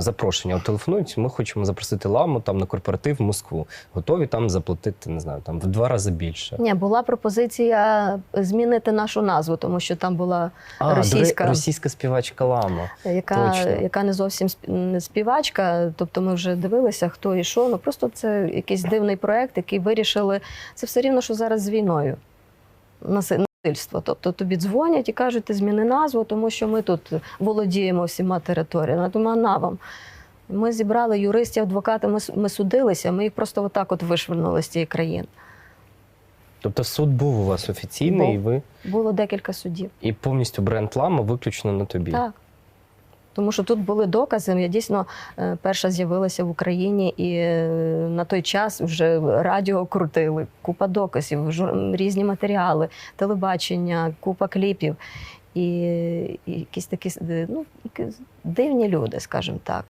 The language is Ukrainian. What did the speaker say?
запрошення. От телефонують, ми хочемо запросити ламу там на корпоратив в Москву. Готові там заплатити, не знаю, там в два рази більше. Ні, була пропозиція змінити нашу назву, тому що там була А, російська. російська співачка лама. яка, Точно. яка не зовсім не співачка. Тобто ми вже дивилися, хто і що. Ну просто це якийсь дивний проект, який вирішили. Це все рівно, що зараз з війною. Тобто тобі дзвонять і кажуть, ти зміни назву, тому що ми тут володіємо всіма територіями. Тому на вам. Ми зібрали юристів, адвокатів, ми, ми судилися, ми їх просто отак от вишвернули з цієї країни. Тобто суд був у вас офіційний, Бо, і ви Було декілька судів. і повністю бренд лама виключно на тобі. Так. Тому що тут були докази. Я дійсно е, перша з'явилася в Україні, і е, на той час вже радіо крутили, купа доказів, різні матеріали, телебачення, купа кліпів. І, якісь такі ну, які дивні люди, скажімо так.